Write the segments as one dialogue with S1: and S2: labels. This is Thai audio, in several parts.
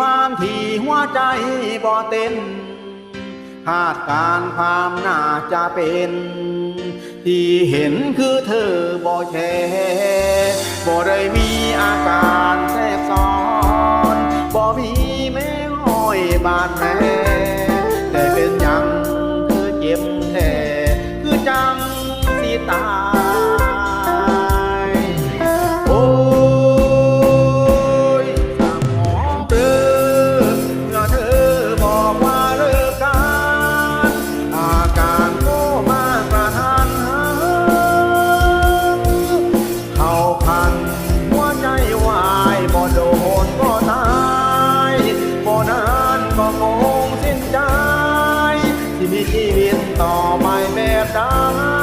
S1: ความที่หัวใจบ่เต้นคาดการความน่าจะเป็น ที่เห็นคือเธอบ่แชบ่ได้มีอาการแทรกซ้อนบ่มีแม้ห้อยบาดแผล down.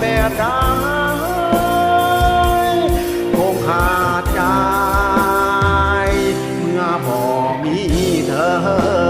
S1: แม่ร้ายคงขาดใจ เมื่อบ่มีเธอ